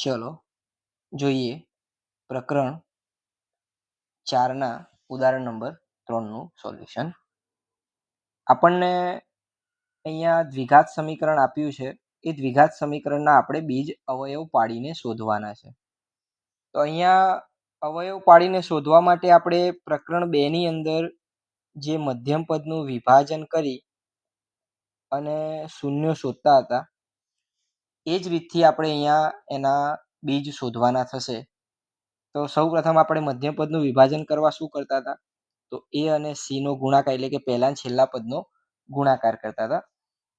ચલો જોઈએ પ્રકરણ ચારના ઉદાહરણ નંબર ત્રણનું સોલ્યુશન. આપણને અહીંયા દ્વિઘાત સમીકરણ આપ્યું છે. એ દ્વિઘાત સમીકરણના આપણે બીજ અવયવ પાડીને શોધવાના છે. તો અહીંયા અવયવ પાડીને શોધવા માટે આપણે પ્રકરણ બેની અંદર જે મધ્યમ પદનું વિભાજન કરી અને શૂન્ય શોધતા હતા એ જ રીતથી આપણે અહીંયા એના બીજ શોધવાના થશે. તો સૌ પ્રથમ આપણે મધ્યમ પદનું વિભાજન કરવા શું કરતા હતા? તો એ અને સી નો ગુણાકાર એટલે કે પહેલા છેલ્લા પદનો ગુણાકાર કરતા હતા.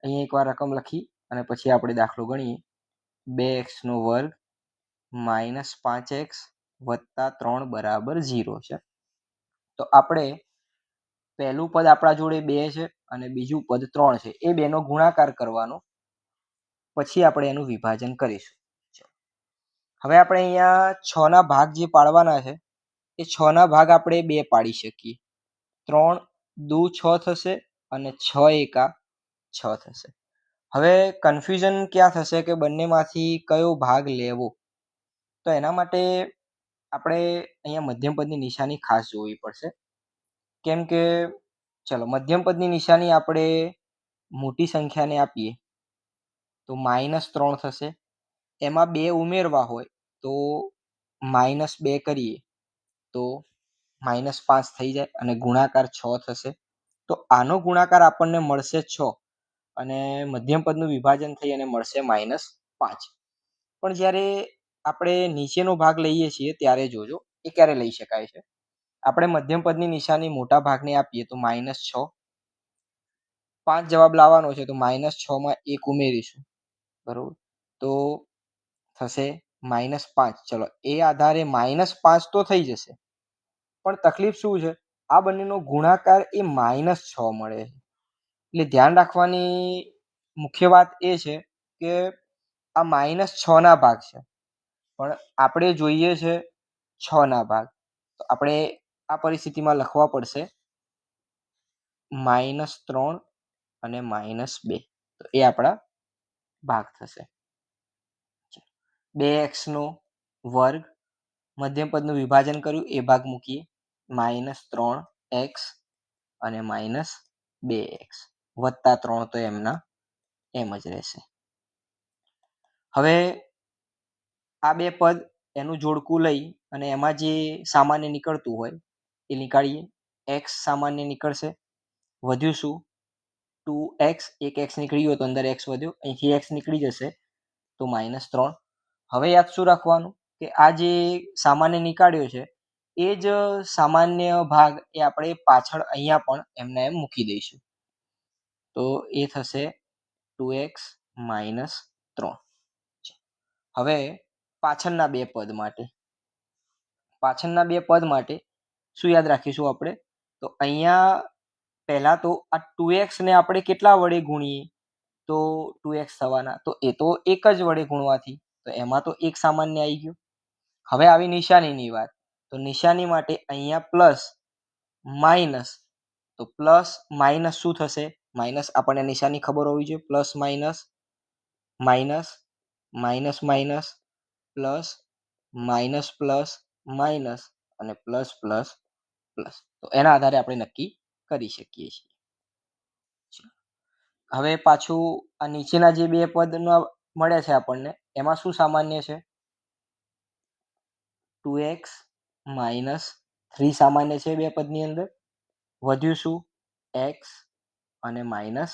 અહીંયા એકવાર રકમ લખી અને પછી આપણે દાખલો ગણીએ. બે એક્સનો વર્ગ માઇનસ પાંચ એક્સ વત્તા ત્રણ બરાબર ઝીરો છે. તો આપણે પહેલું પદ આપણા જોડે બે છે અને બીજું પદ ત્રણ છે. એ બેનો ગુણાકાર કરવાનો પછી આપણે એનું વિભાજન કરીશું. હવે આપણે અહીંયા છ ના ભાગ જે પાડવાના છે, એ છ ના ભાગ આપણે બે પાડી શકીએ. ત્રણ દુ છ થશે અને છ એકા છ થશે. હવે કન્ફ્યુઝન ક્યાં થશે કે બંનેમાંથી કયો ભાગ લેવો? તો એના માટે આપણે અહીંયા મધ્યમ પદની નિશાની ખાસ જોવી પડશે. કેમ કે, ચલો, મધ્યમ નિશાની આપણે મોટી સંખ્યાને આપીએ. તો માઇનસ ત્રણ થશે. એમાં બે ઉમેરવા હોય તો માઇનસ બે કરીએ તો માઇનસ પાંચ થઈ જાય અને ગુણાકાર છ થશે. તો આનો ગુણાકાર આપણને મળશે છ અને મધ્યમ પદનું વિભાજન થઈ અને મળશે માઇનસ પાંચ. પણ જ્યારે આપણે નીચેનો ભાગ લઈએ છીએ ત્યારે જોજો એ ક્યારે લઈ શકાય છે? આપણે મધ્યમ પદની નિશાની મોટા ભાગને આપીએ તો માઇનસ છ. પાંચ જવાબ લાવવાનો છે તો માઇનસ છ માં એક ઉમેરીશું. બરોબર તો થશે માઇનસ પાંચ ચલો એ આધારે માઇનસ પાંચ તો થઈ જશે પણ તકલીફ શું છે આ બંનેનો ગુણાકાર એ માઇનસ છ મળે છે એટલે ધ્યાન રાખવાની મુખ્ય વાત એ છે કે આ માઇનસ છ ના ભાગ છે, પણ આપણે જોઈએ છે છ ના ભાગ. તો આપણે આ પરિસ્થિતિમાં લખવા પડશે માઇનસ ત્રણ અને માઇનસ બે. તો એ આપણા ભાગ થશે. બે એક્સનો વર્ગ મધ્યપદનું વિભાજન કર્યું. એ ભાગ મૂકીએ. માઇનસ ત્રણ એક્સ અને માઇનસ બે એક્સ. વત્તા ત્રણ તો એમના એમ જ રહેશે. હવે આ બે પદ એનું જોડકું લઈ અને એમાં જે સામાન્ય નીકળતું હોય એ નીકાળીએ. એક્સ સામાન્ય નીકળશે. વધ્યું શું? ટુ એક્સ એક એક્સ નીકળી ગયો તો અંદર એક્સ વધ્યો, અહીંથી એક્સ નીકળી જશે, તો માઇનસ ત્રણ. હવે યાદ શું રાખવાનું? કે આ જે સામાન્ય નીકાળ્યો છે, એ જ સામાન્ય ભાગ એ આપણે પાછળ અહીંયા પણ એમને એમ મૂકી દઈશું. તો એ થશે ટુ એક્સ માઇનસ ત્રણ. હવે પાછળના બે પદ માટે. પાછળના બે પદ માટે શું યાદ રાખીશું આપણે? તો અહીંયા પહેલા તો આ ટુ ને આપણે કેટલા વડે ગુણીએ? તો ટુ એક્સ થવાના. તો એ તો એક જ વડે ગુણવાથી. તો એમાં તો એક સામાન્ય આવી ગયું. હવે આવી નિશાનીની વાત. તો નિશાની માટે અહીંયા પ્લસ માઇનસ તો પ્લસ માઇનસ શું થશે? માઇનસ આપણને નિશાની ખબર હોવી જોઈએ. Plus minus minus minus minus plus minus plus minus અને પ્લસ પ્લસ પ્લસ તો એના આધારે આપણે નક્કી કરી શકીએ છીએ. હવે પાછું આ નીચેના જે બે પદ મળે છે આપણને, એમાં શું સામાન્ય છે? ટુ એક્સ માઇનસ થ્રી સામાન્ય છે બે પદની અંદર? વધ્યું શું? એક્સ અને માઇનસ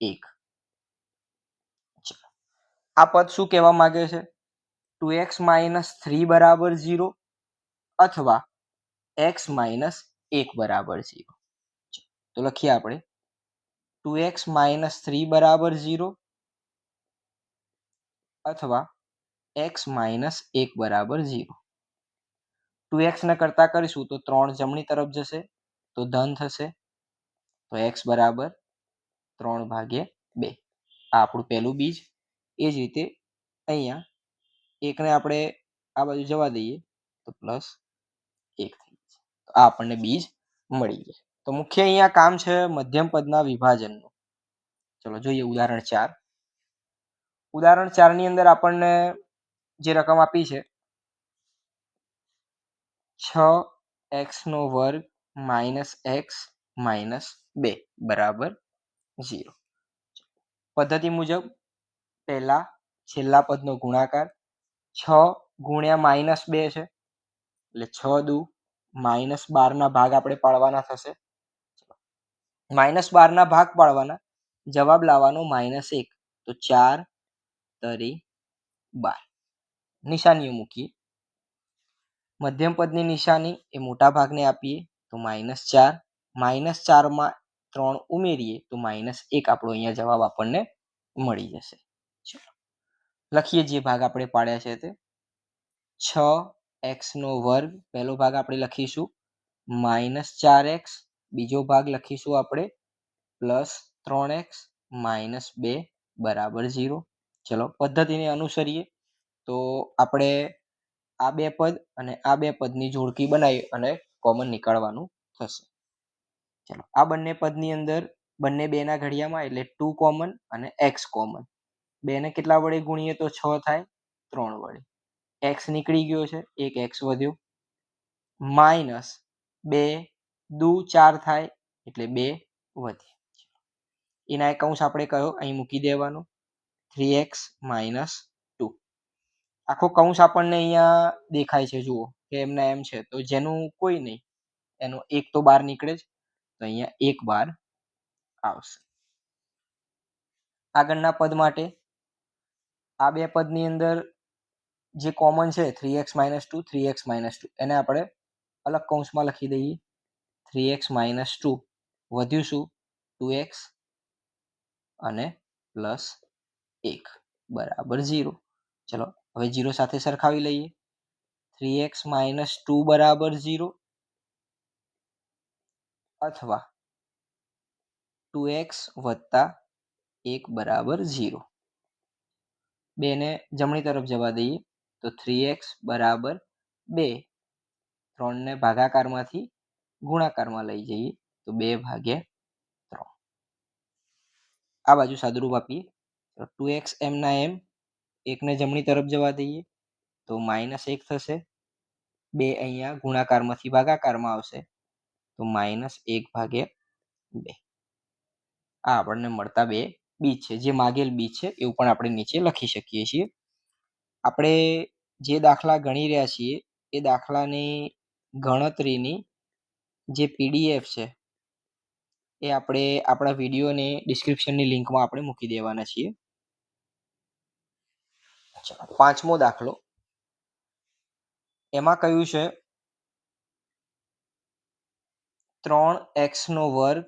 એક. આ પદ શું કહેવા માંગે છે? ટુ એક્સ માઇનસ થ્રી બરાબર ઝીરો અથવા એક્સ માઇનસ એક બરાબર ઝીરો. તો લખીએ આપણે. ટુ એક્સ માઇનસ થ્રી બરાબર ઝીરો અથવા એક્સ માઇનસ એક બરાબર ઝીરો. ટુ એક્સને કરતા કરીશું તો ત્રણ જમણી તરફ જશે, તો ધન થશે, તો એક્સ બરાબર ત્રણ ભાગ્યે બે. આ આપણું પહેલું બીજ. એ જ રીતે અહીંયા એકને આપણે આ બાજુ જવા દઈએ તો પ્લસ એક થઈ જશે. આ આપણને બીજ મળી જાય. તો મુખ્ય અહીંયા કામ છે મધ્યમ પદના વિભાજનનું. ચલો જોઈએ ઉદાહરણ ચાર. ઉદાહરણ ચારની અંદર આપણને જે રકમ આપી છે, છ એક્સનો વર્ગ માઇનસ એક્સ માઇનસ બે, બરાબર ઝીરો. પદ્ધતિ મુજબ પહેલા છેલ્લા પદનો ગુણાકાર, છ ગુણ્યા માઇનસ બે છે, એટલે છ દુ માઇનસ બારના ભાગ આપણે પાડવાના થશે. માઇનસ બારના ભાગ પાડવાના. જવાબ લાવવાનો માઇનસ એક. તો ચાર, તરી, બાર. નિશાનીઓ મૂકીએ. મધ્યમ પદની નિશાની એ મોટા ભાગને આપીએ તો માઇનસ ચાર. માઇનસ ચારમાં ત્રણ ઉમેરીએ તો માઇનસ એક આપણો અહીંયા જવાબ આપણને મળી જશે. ચલો. લખીએ જે ભાગ આપણે પાડ્યા છે તે. છ એક્સનો વર્ગ. પહેલો ભાગ આપણે લખીશું. માઇનસ ચાર એક્સ બીજો ભાગ લખીશું આપણે. પ્લસ ત્રણ એક્સ માઇનસ બે બરાબર ઝીરો. ચલો, પદ્ધતિને અનુસરીએ. તો આપણે આ બે પદ અને આ બે પદની જોડકી બનાવી અને કોમન નીકાળવાનું થશે. ચલો, આ બંને પદની અંદર બંને બેના ઘડિયામાં એટલે ટુ કોમન અને એક્સ કોમન બેને કેટલા વડે ગુણીએ તો છ થાય? ત્રણ વડે. એક્સ નીકળી ગયો છે, એક એક્સ વધ્યો. માઇનસ બે દુ, ચાર થાય એટલે બે વધે. એના એક અંશ આપણે કયો? અહીં મૂકી દેવાનો. Three x minus two. આખો કૌંસ આપણને અહીંયા દેખાય છે, જુઓ. કે એમના એમ છે. તો જેનું કોઈ નહીં. એનો એક તો બહાર નીકળે જ. તો અહીંયા એક બાર આવશે. આગળના પદ માટે આ બે પદની અંદર જે કોમન છે, three x minus two, three x minus two, એને આપણે અલગ કૌંસમાં લખી દઈએ. થ્રી એક્સ માઇનસ ટુ વધ્યું શું? ટુ એક્સ અને પ્લસ એક. બરાબર ઝીરો ચલો, હવે ઝીરો સાથે સરખાવી લઈએ. થ્રી એક્સ માઇનસ ટુ બરાબર ઝીરો અથવા ટુ એક્સ વત્તા એક બરાબર ઝીરો બેને જમણી તરફ જવા દઈએ. તો થ્રી એક્સ બરાબર બે. ત્રણને ભાગાકારમાંથી ગુણાકારમાં લઈ જઈએ તો બે ભાગ્યા ત્રણ. આ બાજુ સાદુરૂપ આપીએ. ટુ એક્સ એમના એમ એકને જમણી તરફ જવા દઈએ તો માઇનસ એક થશે. બે અહીંયા ગુણાકારમાંથી ભાગાકારમાં આવશે તો માઇનસ એક ભાગ્યા બે. આ આપણને મળતા બે બીજ છે. જે માગેલ બીજ છે એવું પણ આપણે નીચે લખી શકીએ છીએ. આપણે જે દાખલા ગણી રહ્યા છીએ એ દાખલાની ગણતરીની જે પીડીએફ છે, એ આપણે આપણા વિડીયોની ડિસ્ક્રિપ્શનની લિંકમાં આપણે મૂકી દેવાના છીએ. પાંચમો દાખલો. એમાં કયું છે? ત્રણ એક્સનો વર્ગ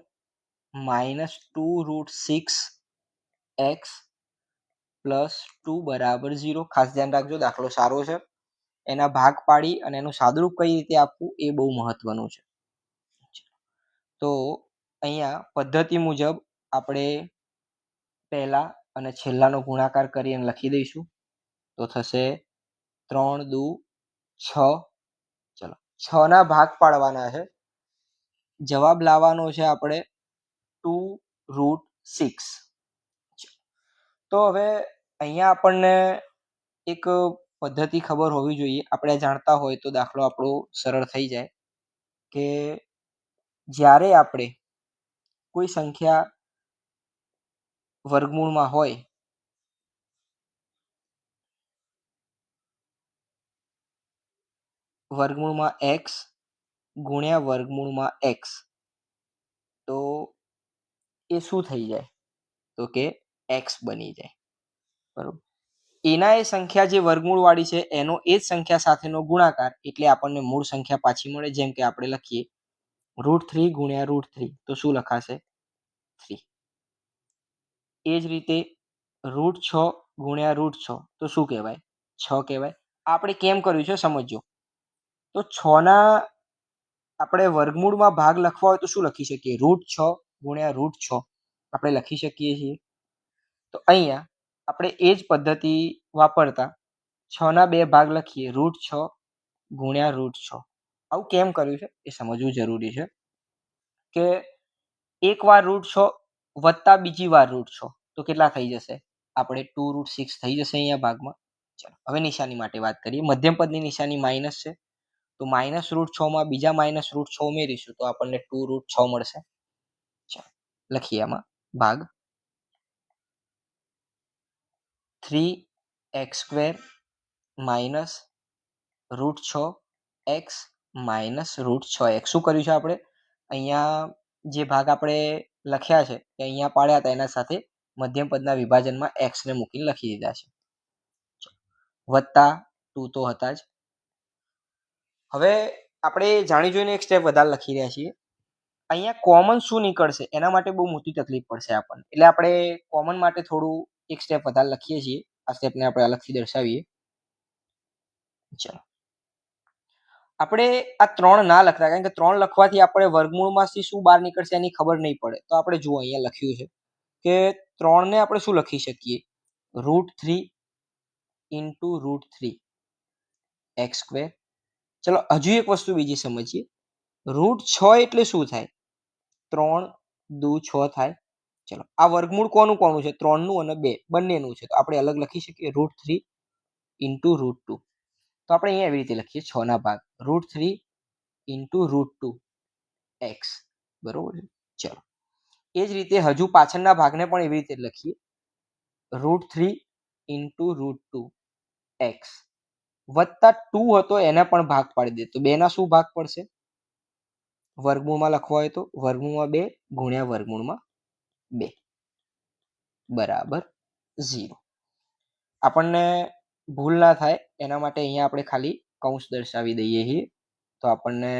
minus two root six x plus two બરાબર ઝીરો. ખાસ ધ્યાન રાખજો, દાખલો સારો છે. એના ભાગ પાડી અને એનું સાદરૂપ કઈ રીતે આપવું એ બહુ મહત્વનું છે. તો અહીંયા પદ્ધતિ મુજબ આપણે પહેલા અને છેલ્લાનો ગુણાકાર કરી અને લખી દઈશું. તો થશે ત્રણ દુ છ. ચલો, છ ના ભાગ પાડવાના છે. જવાબ લાવવાનો છે આપણે ટુ રૂટ સિક્સ. તો હવે અહીંયા આપણને એક પદ્ધતિ ખબર હોવી જોઈએ. આપણે જાણતા હોય તો દાખલો આપણો સરળ થઈ જાય કે જ્યારે આપણે કોઈ સંખ્યા વર્ગમૂળમાં હોય, વર્ગમૂળમાં એક્સ ગુણ્યા વર્ગમૂળમાં એક્સ, તો એ શું થઈ જાય? તો કે એક્સ બની જાય. બરોબર? એના એ સંખ્યા જે વર્ગમૂળ વાળી છે, એનો એ જ સંખ્યા સાથેનો ગુણાકાર એટલે આપણને મૂળ સંખ્યા પાછી મળે, જેમ કે આપણે લખીએ રૂટ થ્રી ગુણ્યા રૂટ થ્રી તો શું લખાશે? થ્રી એ જ રીતે રૂટ છ ગુણ્યા રૂટ છ. તો શું કહેવાય? છ કહેવાય. આપણે કેમ કર્યું છે? સમજો તો છ ના આપણે વર્ગમૂળમાં ભાગ લખવા હોય તો શું લખી શકીએ? રૂટ છ ગુણ્યા રૂટ છ. આપણે લખી શકીએ છીએ. તો અહીંયા આપણે એ જ પદ્ધતિ વાપરતા છ ના બે ભાગ લખીએ. રૂટ છ ગુણ્યા રૂટ છ. આવું કેમ કર્યું છે? એ સમજવું જરૂરી છે કે એક વાર રૂટ છો વત્તા બીજી વાર રૂટ છો તો કેટલા થઈ જશે? આપણે ટુ રૂટ સિક્સ થઈ જશે અહીંયા ભાગમાં. ચલો, હવે નિશાની માટે વાત કરીએ. મધ્યમ પદની નિશાની માઇનસ છે. તો માઇનસ રૂટ છ માં બીજા માઇનસ રૂટ છ ઉમેરીશું તો આપણને ટુ રૂટ છ મળશે. ચલો, લખીએ આમાં. ભાગ. Three x square minus root છ એક્સ માઇનસ રૂટ છ. એક્સ શું કર્યું છે આપણે? અહીંયા જે ભાગ આપણે લખ્યા છે કે અહીંયા પાડ્યા હતા, એના સાથે મધ્યમ પદના વિભાજનમાં એક્સ ને મૂકીને લખી દીધા છે. વત્તા ટુ તો હતા જ. હવે આપણે જાણી જોઈને એક સ્ટેપ વધારે લખી રહ્યા છીએ. અહીંયા કોમન શું નીકળશે? એના માટે બહુ મોટી તકલીફ પડશે આપણને. એટલે આપણે કોમન માટે થોડું એક સ્ટેપ વધારે લખીએ છીએ. આ સ્ટેપને આપણે અલગથી દર્શાવીએ. ચલો. આપણે આ ત્રણ ના લખતા, કારણ કે ત્રણ લખવાથી આપણે વર્ગમૂળમાંથી શું બહાર નીકળશે એની ખબર નહીં પડે. તો આપણે જુઓ, અહીંયા લખ્યું છે કે ત્રણને આપણે શું લખી શકીએ? Root three into root three x square. ચલો, હજુ એક વસ્તુ બીજી સમજીએ. રૂટ છ એટલે શું થાય? ત્રણ દુ છ થાય. ચલો, આ વર્ગમૂળ કોનું કોનું છે? ત્રણનું અને બે, બંનેનું છે. તો આપણે અલગ લખી શકીએ. Root three into root two. તો આપણે અહીંયા એવી રીતે લખીએ, છ ના ભાગ. Root three into root two x બરોબર છે? ચલો. એ જ રીતે હજુ પાછળના ભાગને પણ એવી રીતે લખીએ. Root three into root two x વત્તા ટુ હતો, એને પણ ભાગ પાડી દે. તો બેના શું ભાગ પડશે? વર્ગમૂળમાં લખવા હોય તો વર્ગમૂળમાં બે ગુણ્યા વર્ગમૂળમાં બે. બરાબર. ઝીરો આપણને ભૂલ ના થાય, એના માટે અહીંયા આપણે ખાલી કૌંસ દર્શાવી દઈએ છીએ. તો આપણને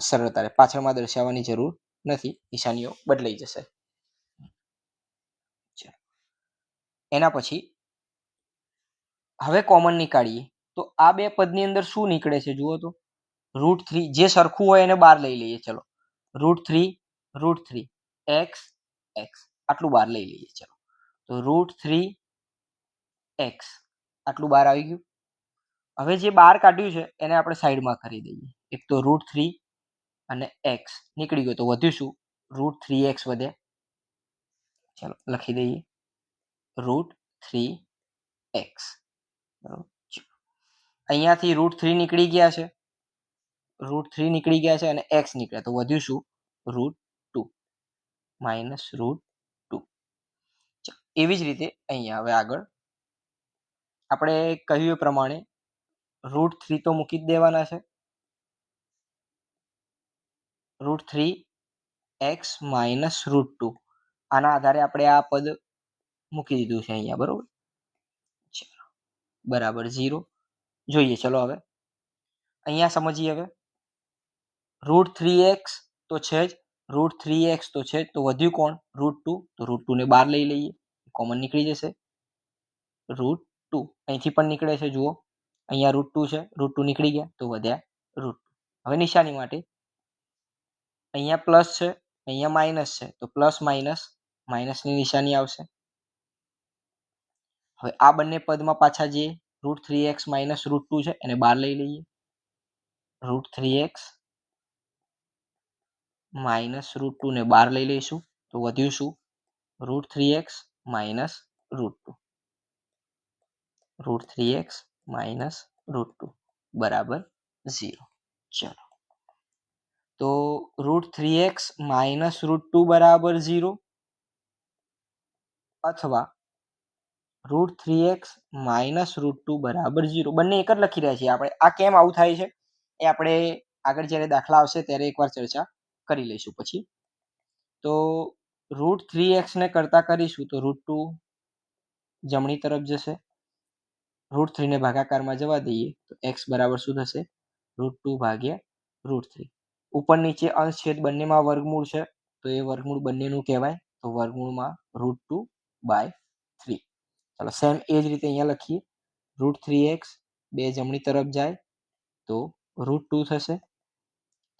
સરળતા પાછળમાં દર્શાવવાની જરૂર નથી, નિશાનીઓ બદલાઈ જશે. એના પછી હવે કોમન નીકાળીએ. તો આ બે પદની અંદર શું નીકળે છે, જુઓ તો. રૂટ થ્રી જે સરખું હોય એને બહાર લઈ લઈએ, ચલો. Root three root three x x આટલું બહાર લઈ લઈએ, ચલો. તો રૂટ થ્રી એક્સ આટલું બહાર આવી ગયું. હવે જે બહાર કાઢ્યું છે, એને આપણે સાઈડમાં કરી દઈએ. એક તો રૂટ થ્રી અને એક્સ નીકળી ગયો. તો વધ્યું શું? રૂટ થ્રી એક્સ વધે. ચલો, લખી દઈએ. રૂટ થ્રી એક્સ અહીંયાથી રૂટ થ્રી નીકળી ગયા છે. રૂટ થ્રી નીકળી ગયા છે અને એક્સ નીકળ્યા. તો વધ્યું શું? Root two minus root two એવી જ રીતે અહીંયા હવે આગળ આપણે કહ્યું એ પ્રમાણે રૂટ થ્રી તો મૂકી જ દેવાના છે. Root three x minus root two આના આધારે આપણે આ પદ મૂકી દીધું છે અહીંયા, બરોબર? બરાબર ઝીરો જોઈએ, ચલો હવે. અહીંયા સમજીએ હવે. રૂટ થ્રી એક્સ તો છે જ રૂટ થ્રી એક્સ તો છે તો વધ્યું કોણ? રૂટ ટુ તો રૂટ ટુ ને બહાર લઈ લઈએ. કોમન નીકળી જશે. રૂટ ટુ અહીંથી પણ નીકળે છે, જુઓ. અહીંયા રૂટ ટુ છે. રૂટ ટુ નીકળી ગયા તો વધ્યા રૂટ. હવે નિશાની માટે. અહીંયા પ્લસ છે, અહીંયા માઇનસ છે. તો પ્લસ માઇનસ, માઇનસની નિશાની આવશે. હવે આ બંને પદમાં પાછા જે root three x minus root two છે, એને બહાર લઈ લઈએ. Root three x minus root two ને બહાર લઈ લઈશું. તો વધ્યું શું? Root three x minus root two. Root three x minus root two બરાબર ઝીરો ચલો. તો root three x minus root two બરાબર ઝીરો અથવા root three x minus root two બરાબર ઝીરો બંને એક જ લખી રહ્યા છીએ આપણે. આ કેમ આવું થાય છે? એ આપણે આગળ જ્યારે દાખલા આવશે ત્યારે એકવાર ચર્ચા કરી લઈશું પછી. તો રૂટ થ્રી એક્સને કરતા કરીશું તો રૂટ ટુ જમણી તરફ જશે. રૂટ થ્રીને ભાગાકારમાં જવા દઈએ, તો એક્સ બરાબર શું થશે? રૂટ ટુ ભાગ્યા રૂટ થ્રી ઉપર નીચે અંશ છેદ બંનેમાં વર્ગમૂળ છે, તો એ વર્ગમૂળ બંનેનું કહેવાય, તો વર્ગમૂળમાં રૂટ ટુ બાય થ્રી ચાલો સેમ એ જ રીતે અહીંયા લખીએ. રૂટ થ્રી એક્સ બે જમણી તરફ જાય, તો રૂટ ટુ થશે.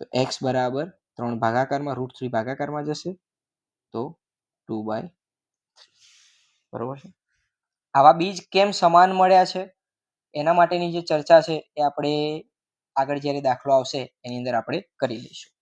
તો એક્સ બરાબર ત્રણ ભાગાકારમાં રૂટ થ્રી ભાગાકારમાં જશે, તો ટુ બાય બરોબર છે? આવા બીજ કેમ સમાન મળ્યા છે? એના માટેની જે ચર્ચા છે એ આપણે આગળ જ્યારે દાખલો આવશે, એની અંદર આપણે કરી લઈશું.